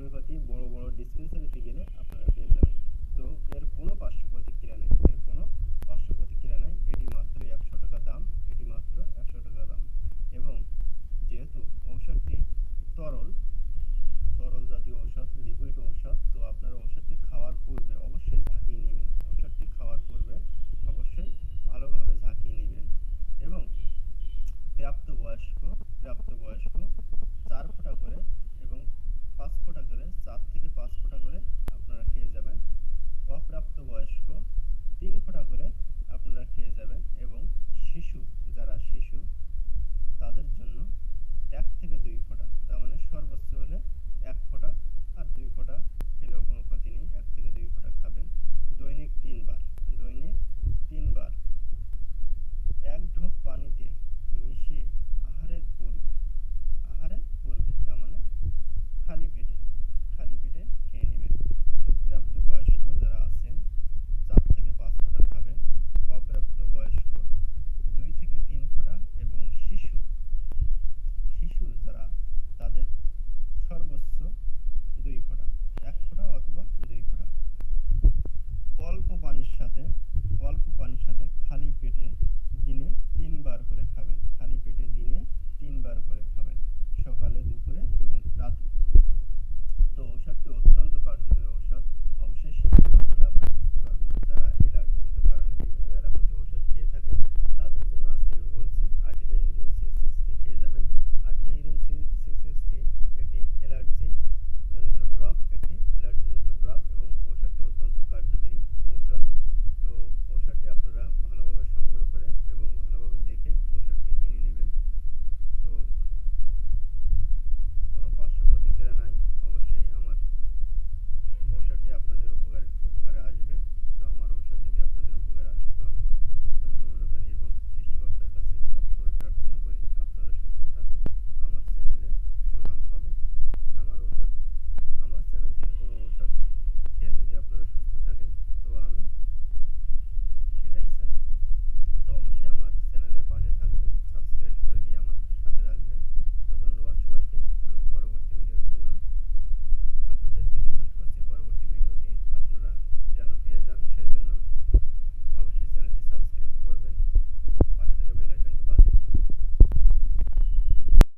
Homeopathy বড় বড় ডিসপেন্সারিতে গেলে আপনারা পেয়ে যাবেন। তো এর কোনো পার্শ্ব প্রতিক্রিয়া নেই, এর কোনো পার্শ্ব প্রতিক্রিয়া নেই। এটি মাত্র একশো টাকা দাম, এটি মাত্র একশো টাকা দাম। এবং যেহেতু ঔষধটি তরল তরল জাতীয় ঔষধ লিকুইড ঔষধ, তো আপনার ঔষধটি খাওয়ার পূর্বে অবশ্যই ঝাঁকিয়ে নেবেন। ঔষধটি খাওয়ার পূর্বে অবশ্যই ভালোভাবে ঝাঁকিয়ে নেবেন। এবং প্রাপ্ত প্রাপ্তবয়স্ক প্রাপ্তবয়স্ক, চার ফোঁটা पाँच फुट आकार सात पाँच फुट